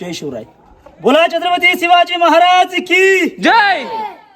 जय शिवराय. बोला छत्रपती शिवाजी महाराज की जय!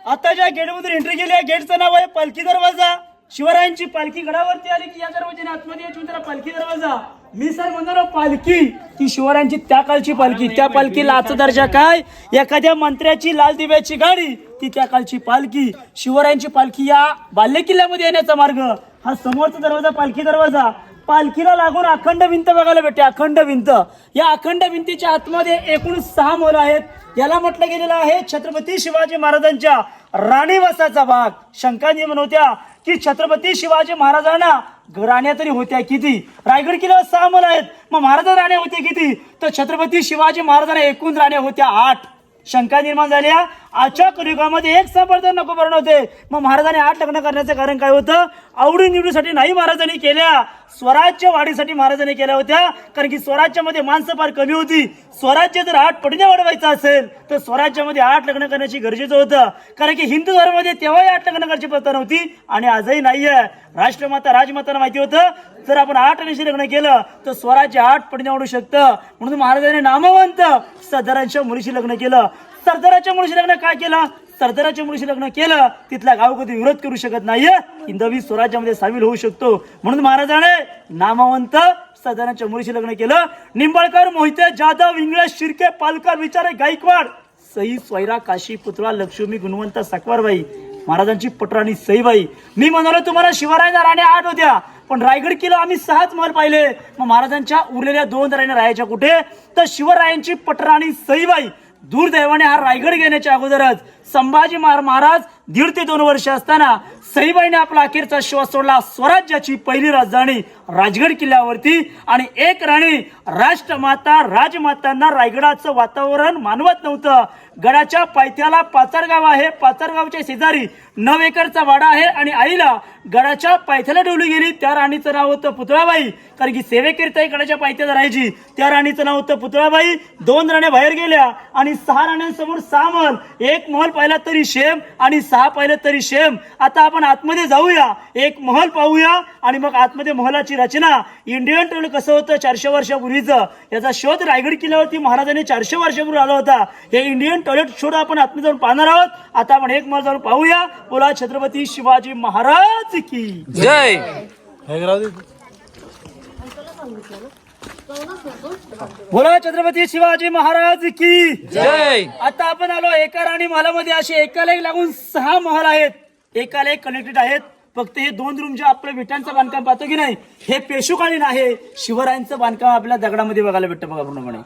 आता ज्या गेटमधून एंट्री केली आहे गेटचं नाव आहे पालखी दरवाजा. शिवरायांची पालखी गडावरती आली की या दरवाजाने आतमध्ये त्याला पालखी दरवाजा. मी सर म्हणणार पालखी ती शिवरायांची त्या काळची पालखी. त्या पालखीला आजचा दर्जा काय? एखाद्या मंत्र्याची लाल दिव्याची गाडी ती त्या काळची पालखी. शिवरायांची पालखी या बाल्य किल्ल्यामध्ये येण्याचा मार्ग. हा समोरचा दरवाजा पालखी दरवाजा. पालखीला लागून अखंड भिंत बघायला भेटते. अखंड भिंत. या अखंड भिंतीच्या आतमध्ये एकूण सहा मोल आहेत. याला म्हटलं गेलेलं आहे छत्रपती शिवाजी महाराजांच्या राणीवासाचा भाग. शंका निर्माण होत्या की छत्रपती शिवाजी महाराजांना राण्या तरी होत्या किती? रायगड किल्ल्यावर सहा मोल आहेत. मग महाराजा राण्या होत्या किती? तर छत्रपती शिवाजी महाराजांना एकूण राण्या होत्या आठ. शंका निर्माण झाल्या आजच्या कलियुगामध्ये एक संपर्धन नको भरण होते मग महाराजांनी आठ लग्न करण्याचं कारण काय होतं? आवडी निवडीसाठी नाही महाराजांनी केल्या. स्वराज्य वाढीसाठी महाराजांनी केल्या होत्या. कारण की स्वराज्यामध्ये माणसं फार कमी होती. स्वराज्य जर आठ पटीने वाढवायचं असेल तर स्वराज्यामध्ये आठ लग्न करण्याची गरजेचं होतं. कारण की हिंदू धर्मामध्ये तेव्हाही आठ लग्न करायची प्रथा नव्हती आणि आजही नाहीये. राष्ट्रमाता राजमातांना माहिती होतं. जर आपण आठ आणि लग्न केलं तर स्वराज्य आठ पटीने वाढू शकतं. म्हणून महाराजांनी नामवंत सदरांच्या मुलीशी लग्न केलं. सरदाराच्या मुलीशी लग्न काय केलं? सरदाराच्या मुलीशी लग्न केलं तिथला गाव कधी विरोध करू शकत नाहीये? हिंदवी स्वराज्यामध्ये सामील होऊ शकतो. म्हणून महाराजाने नामवंत सरदारांच्या मुलीशी लग्न केलं. निंबाळकर मोहिते जाधव इंगळे शिर्के पालकर विचारे गायकवाड सई स्वैरा काशी पुतळा लक्ष्मी गुणवंत सकवारबाई महाराजांची पटराणी सईबाई मी म्हणालो तुम्हाला शिवरायांना राण्या आठ होत्या पण रायगड किल्ला आम्ही सहाच महल पाहिले. मग महाराजांच्या उरलेल्या दोन राण्या राहायच्या कुठे? तर शिवरायांची पटराणी सईबाई दुर्दैवाने हा रायगड घेण्याच्या अगोदरच संभाजी महार- महाराज दीड ते दोन वर्ष असताना सईबाईने आपला अखेरचा श्वास सोडला स्वराज्याची पहिली राजधानी राजगड किल्ल्यावरती. आणि एक राणी राष्ट्रमाता राजमातांना रायगडाचं वातावरण मानवत नव्हतं. गडाच्या पायथ्याला पाचारगाव आहे. पाचारगावच्या शेजारी नऊ एकरचा वाडा आहे आणि आईला गडाच्या पायथ्याला ठेवली गेली. त्या राणीचं नाव होतं पुतळाबाई. कारण की सेवेकरिता गडाच्या पायथ्यात राहायची. त्या राणीचं नाव होतं पुतळाबाई. दोन राण्या बाहेर गेल्या आणि सहा राण्यांसमोर सहा महल. एक महल पाहिला तरी शेम आणि सहा पाहिलं तरी शेम. आता आपण आतमध्ये जाऊया. एक महल पाहूया आणि मग आतमध्ये महलाची रचना. इंडियन टोल कसं होतं चारशे वर्षापूर्वीचं? याचा शोध रायगड किल्ल्यावरती महाराजांनी चारशे वर्षापूर्वी आला होता. हे इंडियन टॉयलेट शोध आपण आतमध्ये जाऊन पाहणार आहोत. आता आपण एक महल जाऊन पाहूया. बोला छत्रपती शिवाजी महाराज की. जय. बोला छत्रपती शिवाजी महाराज की. जय. आता आपण आलो एका राणी महालामध्ये असे एकाला एक लागून सहा महल आहेत. एकाला एक कनेक्टेड आहेत. फक्त हे दोन रूम जे आपलं विटांचं बांधकाम पाहतो की नाही हे पेशुकालीन आहे. शिवरायांचं बांधकाम आपल्या दगडामध्ये बघायला भेटतं बघा पूर्णपणे.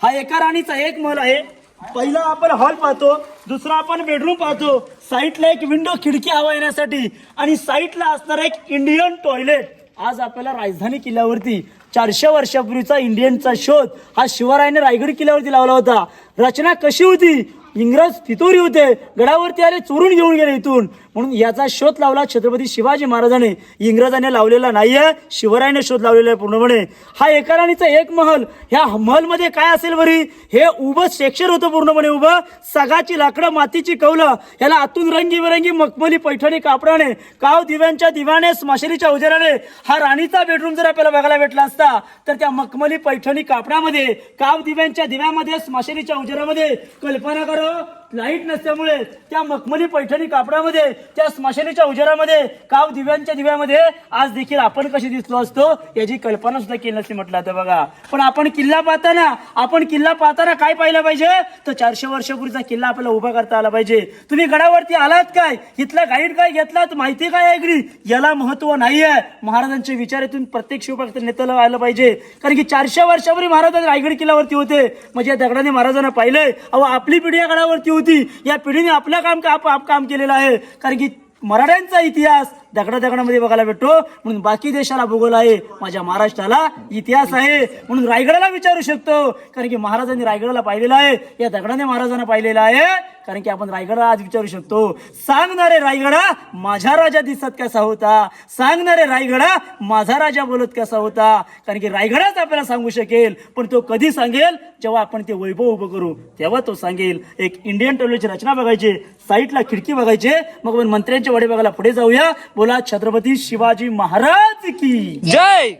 हा एका राणीचा एक महल आहे. पहिला आपण हॉल पाहतो दुसरा आपण बेडरूम पाहतो. साईटला एक विंडो खिडकी हवा येण्यासाठी आणि साईटला असणारा एक इंडियन टॉयलेट आज आपल्याला राजधानी किल्ल्यावरती चारशे वर्षापूर्वीचा इंडियनचा शोध हा शिवरायाने रायगड किल्ल्यावरती लावला होता. रचना कशी होती? इंग्रज फितोरी होते. गडावरती आले चोरून घेऊन गेले इथून. म्हणून याचा शोध लावला छत्रपती शिवाजी महाराजांनी. इंग्रजांनी लावलेला नाहीये शिवरायाने शोध लावलेला आहे पूर्णपणे. हा एका राणीचा एक महल ह्या महलमध्ये काय असेल बरी? हे उभं शेक्षर होतं पूर्णपणे उभं. सगाची लाकडं मातीची कौलं याला आतून रंगीबेरंगी मखमली पैठणी कापडाने काव दिव्यांच्या दिव्याने स्मशरीच्या उजेराने हा राणीचा बेडरूम जर आपल्याला बघायला भेटला असता तर त्या मखमली पैठणी कापडामध्ये काव दिव्यांच्या दिव्यामध्ये स्मशरीच्या उजेरामध्ये कल्पना करो लाइट नसल्यामुळे त्या मखमली पैठणी कापडामध्ये त्या स्मशानीच्या उजेरामध्ये काव दिव्यांच्या दिव्यामध्ये आज देखील आपण कसे दिसलो असतो याची कल्पना सुद्धा केली नसते म्हटलं आता बघा. पण आपण किल्ला पाहताना आपण किल्ला पाहताना काय पाहिलं पाहिजे? तर चारशे वर्षापूर्वीचा किल्ला आपल्याला उभा करता आला पाहिजे. तुम्ही गडावरती आलात काय? इथला गाईड काय घेतलात? माहिती काय ऐकली याला महत्त्व नाहीये. आहे विचार विचारातून प्रत्येक शिवभक्त नेत्याला आलं पाहिजे. कारण की चारशे वर्षापूर्वी महाराज रायगड किल्ल्यावरती होते. म्हणजे या दगडाने महाराजांना पाहिलंय. अहो आपली पिढी या गडावरती होती. या पिढीने आपलं काम का आप आप काम केलेलं आहे? कारण की मराठ्यांचा इतिहास दगडा दगडामध्ये बघायला भेटतो. म्हणून बाकी देशाला भूगोल आहे माझ्या महाराष्ट्राला इतिहास आहे. म्हणून रायगडाला विचारू शकतो. कारण की महाराजांनी रायगडाला पाहिलेलं आहे. या दगडाने महाराजांना पाहिलेलं आहे. कारण की आपण रायगडा आज विचारू शकतो. सांगणारे रायगडा माझा राजा दिसत कसा होता? सांगणारे रायगडा माझा राजा बोलत कसा होता? कारण की रायगडाच आपल्याला सांगू शकेल. पण तो कधी सांगेल? जेव्हा आपण ते वैभव उभं करू तेव्हा तो सांगेल. एक इंडियन टॉयलेटची रचना बघायची. साईटला खिडकी बघायचे. मग आपण मंत्र्यांचे वडे बघायला पुढे जाऊया. बोला छत्रपती शिवाजी महाराज की. जय!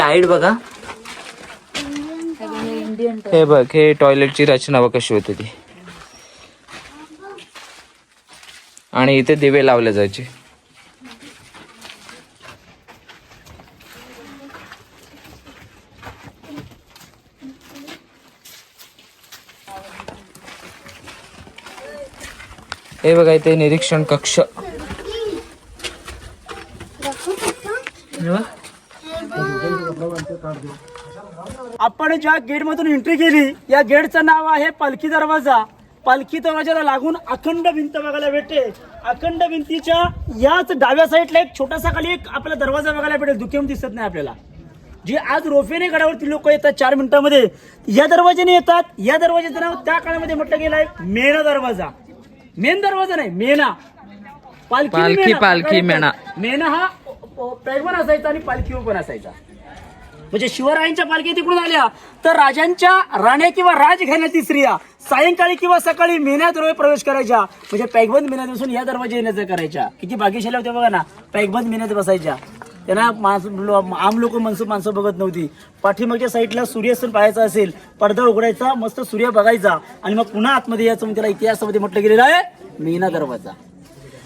हाईट बघा. हे बघ हे टॉयलेटची रचना बघ कशी होती ती. आणि इथे दिवे लावले जायचे. हे बघा इथे निरीक्षण कक्ष. आपण ज्या गेट मधून एंट्री केली या गेटचं नाव आहे पालखी दरवाजा. पालखी दरवाजाला लागून अखंड भिंत बघायला भेटते. अखंड भिंतीच्या याच डाव्या साईडला एक छोटासा खाली एक आपला दरवाजा बघायला भेटेल. दुखेम दिसत नाही आपल्याला. जे आज रोफेने गडावरती लोक येतात चार मिनिटांमध्ये या दरवाजाने येतात. या दरवाजाचं नाव त्या काळामध्ये म्हटलं गेलं आहे मेना दरवाजा. मेन दरवाजा नाही मेना पालखी पालखी, मेणा. पालखी, मेणा. मेना हा पैगवण असायचा आणि पालखी पण असायचा. म्हणजे शिवरायांच्या पालखी तिकडून आल्या तर राजांच्या राण्या किंवा राजघराण्यातील स्त्रिया सायंकाळी किंवा सकाळी मेन्यात प्रवेश करायच्या. म्हणजे पॅगबंद मेन्यात बसून या दरवाजा येण्याचं करायच्या. किती भाग्यशाली होत्या बघा ना पॅगबंद मेन्यात बसायच्या. त्यांना माणसं आम लोक माणसं माणसं बघत नव्हती. पाठीमागच्या साईडला सूर्यासन पाहायचा असेल पडदा उघडायचा मस्त सूर्य बघायचा. आणि मग पुन्हा आतमध्ये यायचं मग त्याला इतिहासामध्ये म्हटलं गेलेलं आहे मीना दरवाजा.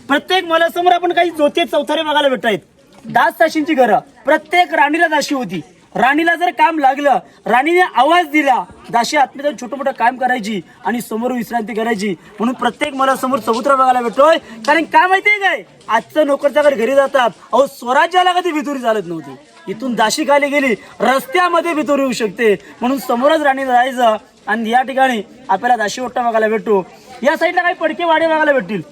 प्रत्येक मला समोर आपण काही जोते चौथारे बघायला भेटत आहेत दास दाशींची घरं. प्रत्येक राणीला दाशी होती. राणीला जर काम लागलं राणीने आवाज दिला दाशी आतमध्ये छोटं मोठं काम करायची आणि समोर विश्रांती करायची. म्हणून प्रत्येक मला समोर चबुतरा बघायला भेटतोय. कारण काय माहितीये काय? आजचं नोकरच्या घर घरी जातात. अहो स्वराज्याला कधी भितुरी चालत नव्हती. इथून दाशी खाली गेली रस्त्यामध्ये भितुरी येऊ शकते. म्हणून समोरच राणीला जायचं आणि या ठिकाणी आपल्याला दाशी ओट्टा बघायला भेटतो. या साईडला काही पडके वाडे बघायला भेटतील.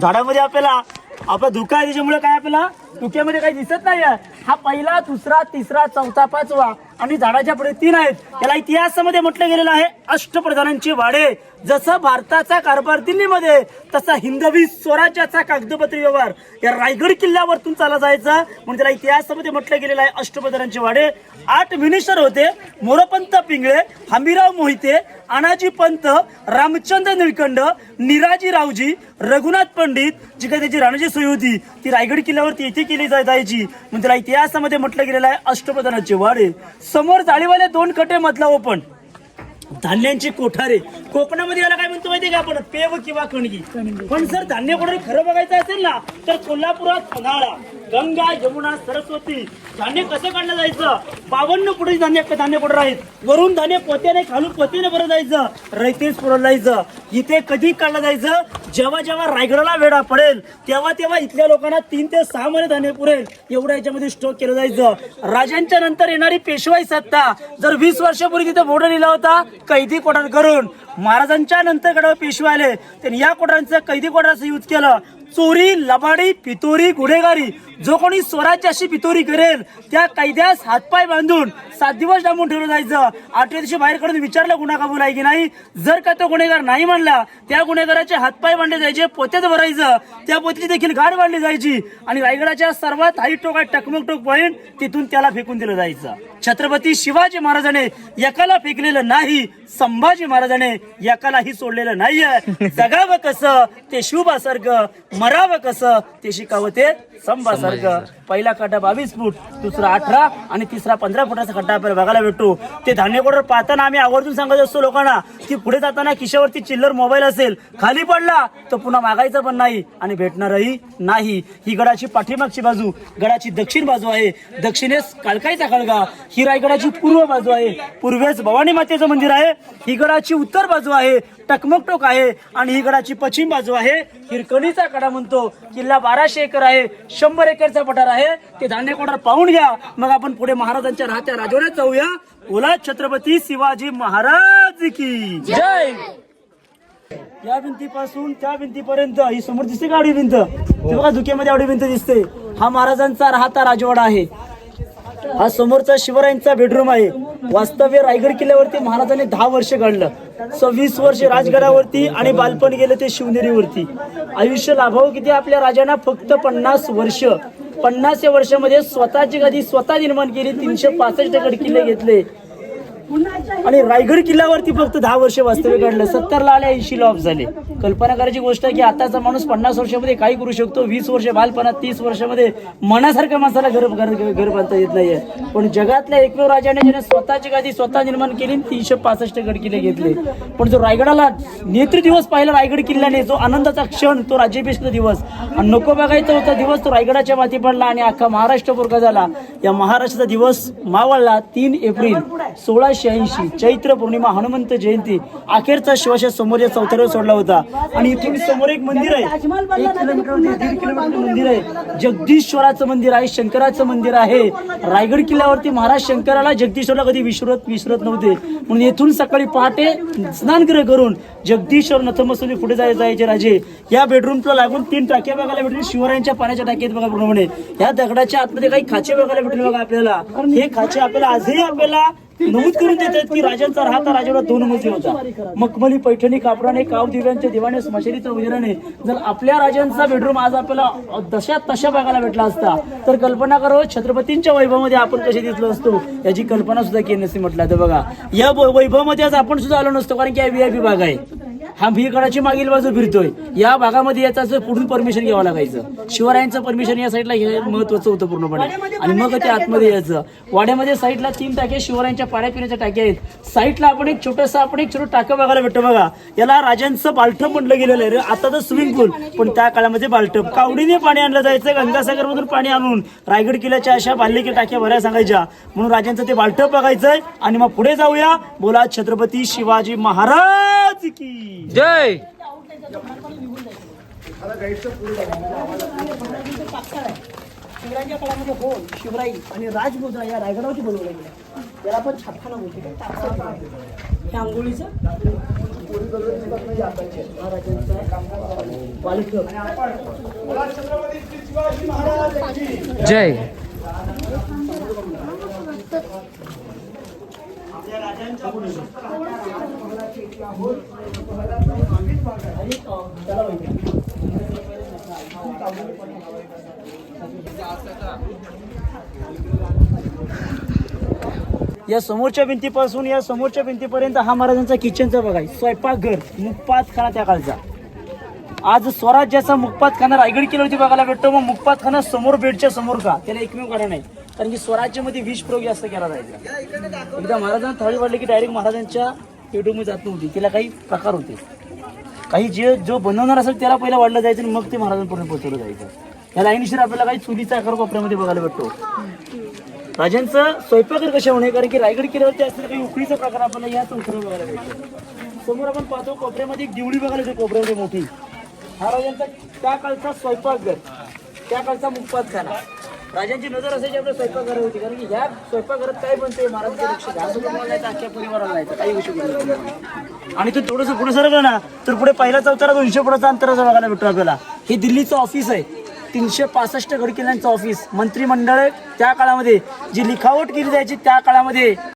झाडामध्ये आपल्याला आपला धुका आहे त्याच्यामुळे काय आपल्याला? धुक्यामध्ये काही दिसत नाही हा पहिला दुसरा तिसरा चौथा पाचवा आणि झाडाच्या पुढे तीन आहेत. त्याला इतिहासामध्ये म्हटलं गेलेलं आहे अष्टप्रधानांचे वाडे. जसं भारताचा कारभार दिल्लीमध्ये तसा हिंदवी स्वराज्याचा कागदपत्री व्यवहार. या रायगड किल्ल्यावरतून चाला जायचा. म्हणजे त्याला इतिहासामध्ये म्हटलं गेलेलं आहे अष्टप्रधानांचे वाडे. आठ मिनिस्टर होते मोरपंत पिंगळे हमीराव मोहिते अनाजी पंत रामचंद्र निळकंड निराजी रावजी रघुनाथ पंडित जी काही त्याची राणाजी सोय होती ती रायगड किल्ल्यावरती येते केली जाय- जायची म्हणून त्याला इतिहासामध्ये म्हटलं गेलेलं आहे अष्टप्रधानाचे वाडे. समोर जाळीवाले दोन कटे मधला ओपन. धान्यांची कोठारे. कोकणामध्ये याला काय म्हणतो माहितीये का आपण? पेव किंवा कणगी. पण जर धान्य कोठारे खरं बघायचं असेल ना तर कोल्हापुरात पन्हाळा गंगा यमुना सरस्वती धान्य कसं काढलं जायचं? बावन्न फुटाची धान्य धान्य कोठार आहेत वरून धान्य पोत्याने खालून पोत्याने भरत जायचं. रैतेच पुरवलं जायचं. इथे कधी काढलं जायचं? जेव्हा जेव्हा रायगडाला वेळा पडेल तेव्हा तेव्हा इथल्या लोकांना तीन ते सहा महिने धान्य पुरेल. एवढं याच्यामध्ये स्टॉक केलं जायचं. राजांच्या नंतर येणारी पेशवाई सत्ता. जर वीस वर्षापूर्वी तिथे बोर्ड लिहिला होता कैदी कोठार करून महाराजांच्या नंतर गडावर पेशवे आले. त्यांनी या कोठारांचं कैदी कोठाराचं यूज केलं. चोरी लबाडी पितोरी गुन्हेगारी. जो कोणी स्वराज्याशी पितोरी करेल त्या कैद्यास हातपाय बांधून सात दिवस डांबून ठेवलं जायचं. आठव्या दिवशी बाहेर काढून विचारलं गुन्हा कबूल आहे की नाही? जर का तो गुन्हेगार नाही म्हणला त्या गुन्हेगाराचे हातपाय बांधले जायचे पोत्यात भरायचं. त्या पोतीची देखील गाठ बांधली जायची. आणि रायगडाच्या सर्वात हाईट टोकात टकमक टोक पॉईंट तिथून त्याला फेकून दिलं जायचं. छत्रपती शिवाजी महाराजाने एकाला फेकलेलं नाही संभाजी महाराजाने एकालाही सोडलेलं नाहीये. जगावं कसं ते शिवबासारख मरावं कसं ते शिकावं ते संभासारखं पहिला खड्डा बावीस फूट दुसरा अठरा आणि तिसरा पंधरा फुटाचा खड्डा आपल्याला बघायला भेटतो. ते धान्य कोडर पाहताना आम्ही आवर्जून सांगत असतो लोकांना की पुढे जाताना खिशावरती चिल्लर मोबाईल असेल खाली पडला तर पुन्हा मागायचं पण नाही आणि भेटणारही नाही. ही गडाची पाठीमागची बाजू गडाची दक्षिण बाजू आहे. दक्षिणेस काळकाईचा खळगा ही रायगडाची पूर्व बाजू आहे. पूर्वेस भवानी मातेचं मंदिर आहे. ही गडाची उत्तर बाजू आहे. टकमकटोक आहे. आणि ही गडाची पश्चिम बाजू आहे. हिरकणीचा कडा म्हणतो. किल्ला बाराशे एकर आहे. शंभर एकरचा पठार आहे. ते धान्य कोठार पाहून घ्या. मग आपण पुढे महाराजांच्या राहत्या राजवाड्यात जाऊया. ओला छत्रपती शिवाजी महाराज की जय! या भिंतीपासून त्या भिंतीपर्यंत ही समोर दिसते का आडवी भिंत? ते धुक्यामध्ये आडवी भिंत दिसते. हा महाराजांचा राहता राजवाडा आहे. हा समोरचा शिवरायांचा बेडरूम आहे. वास्तव्य रायगड किल्ल्यावरती महाराजांनी दहा वर्ष काढलं सव्वीस वर्ष राजगडावरती आणि बालपण गेलं ते शिवनेरीवरती. आयुष्य लाभावं किती आपल्या राजांना? फक्त पन्नास वर्ष. पन्नास या वर्षामध्ये स्वतःची गादी स्वतः निर्माण केली. तीनशे पासष्ट गड किल्ले घेतले. आणि रायगड किल्ल्यावरती फक्त दहा वर्ष वास्तव्य घडलं. सत्तरला आले ऐंशी ऑफ झाले. कल्पना करायची गोष्ट आहे की आताचा माणूस पन्नास वर्षामध्ये काही करू शकतो. वीस वर्ष बालपणात तीस वर्षामध्ये मनासारख्या माणसाला घर घर घर बांधता येत नाहीये. पण जगातल्या एकमेव राजाने ज्याने स्वतःची गादी स्वतः निर्माण केली तीनशे पासष्ट गड किल्ले घेतले. पण जो रायगडाला नेत्र दिवस पाहिला रायगड किल्ल्याने जो आनंदाचा क्षण तो राज्याभिषेक दिवस. आणि नको बघायचा होता दिवस तो रायगडाच्या माती पडला आणि अख्खा महाराष्ट्र बोरका झाला. या महाराष्ट्राचा दिवस मावळला तीन एप्रिल. सोळाशे ऐंशी चैत्र पौर्णिमा हनुमंत जयंती अखेरचा शिवाच्या समोर या चौथऱ्यावर सोडला होता. आणि इथून समोर एक मंदिर आहे. एक किलोमीटर दीड किलोमीटर मंदिर आहे. जगदीश्वराचं मंदिर आहे शंकराचं मंदिर आहे. रायगड किल्ल्यावरती महाराज शंकराला जगदीश्वरला कधी विसरत विसरत नव्हते. म्हणून येथून सकाळी पहाटे स्नानग्रह करून जगदीश्वर नथमस्तुनी पुढे जाय जायचे राजे. या बेडरूमला लागून तीन टाक्या बघायला भेटतील शिवरायांच्या पाण्याच्या टाकीत बघा प्रमाणे या दगडाच्या आतमध्ये काही खाचे बघायला भेटले बघा आपल्याला. हे खाचे आपल्याला आजही आपल्याला नमूद करून देतात की राजांचा राहता राजाला दोन मजली होता. मखमली पैठणी कापडाने काव दिव्यांच्या दिवाने स्मशानीच्या उजेराने जर आपल्या राजांचा बेडरूम आज आपल्याला दशा तशा बघायला भेटला असता तर कल्पना करो छत्रपतींच्या वैभवामध्ये आपण कसे दिसलो असतो. याची कल्पना सुद्धा केली नसती म्हटलं तर बघा. या वैभवामध्ये आज आपण सुद्धा आलो नसतो कारण की हा पी भाग आहे. हा भीकडाची मागील बाजू फिरतोय. या भागामध्ये याचं पुढून परमिशन घ्यावं लागायचं. शिवरायांचं परमिशन या साईडला हे महत्वाचं होतं पूर्णपणे. आणि मग ते आतमध्ये यायचं. वाड्यामध्ये साईडला तीन टाके शिवरायांच्या पाण्या पिण्याच्या टाक्या आहेत. साईडला आपण एक छोटंसं आपण एक छोटं टाकं बघायला भेटतं बघा. याला राजांचं बालटप म्हटलं गेलेलं आहे रे. आता तर स्विमिंग पूल पण त्या काळामध्ये बालटप कावडीने पाणी आणलं जायचं. गंगासागर मधून पाणी आणून रायगड किल्ल्याच्या अशा बाल्लिकी टाक्या भऱ्या सांगायच्या. म्हणून राजांचं ते बालटप बघायचंय. आणि मग पुढे जाऊया. बोला छत्रपती शिवाजी महाराज की. जय काळामध्ये शिवराई आणि राजमुद्रा या रायगडावरती बनवल्या गेल्या त्याला आपण छापखाना बोलतो काय टाकसाळ बोलतो. हे आंघोळीचं महाराजांचा. जय या समोरच्या भिंतीपासून या समोरच्या भिंतीपर्यंत हा महाराजांचा किचनचा बघा स्वयंपाकघर मुखपात खाना त्या काळचा. आज स्वराज्याचा मुखपात खाना रायगड किल्ल्यावरती बघायला भेटतो मग मुखपात खाना समोर बेडच्या समोर का? त्याला एकमेव कारण आहे. कारण की स्वराज्यामध्ये विष प्रयोग जास्त केला जायचा. एकदा महाराजांना थाळी वाढली की डायरेक्ट महाराजांच्या पेटूमध्ये जात नव्हती. तिला काही प्रकार होते. काही जे जो बनवणार असेल त्याला पहिला वाढलं जायचं आणि मग ते महाराजांपर्यंत पोहोचवलं जायचं. या लाईनशीर आपल्याला काही चुलीचा आकार कोपऱ्यामध्ये बघायला भेटतो. राजांचं स्वयंपाकघर कशा होणे कारण की रायगड किल्ल्यावरती असलेला काही उकळीचा प्रकार आपल्याला या चौथऱ्यावर बघायला भेटतो. समोर आपण पाहतो कोपऱ्यामध्ये एक दिवडी बघायला येते कोपऱ्यामध्ये मोठी. हा राजांचा त्या काळचा स्वयंपाकघर त्या काळचा मुखपात खाना. राजांची नजर असायची आपल्या स्वयंपाकघरावर होती. कारण की ह्या स्वयंपाकघरात काय बनते महाराजांचं लक्ष घास नाही तर अख्ख्या परिवाराला नाही तर काही विषय नाही. आणि तू थोडंसं पुढे सरकलं ना तर पुढे पहिला चौथाला दोनशे फुटाचा अंतराचा बघायला भेटतो आपल्याला. हे दिल्लीचं ऑफिस आहे. तीनशे पासष्ट गड किल्ल्यांचं ऑफिस मंत्रिमंडळ त्या काळामध्ये जी लिखावट केली जायची त्या काळामध्ये.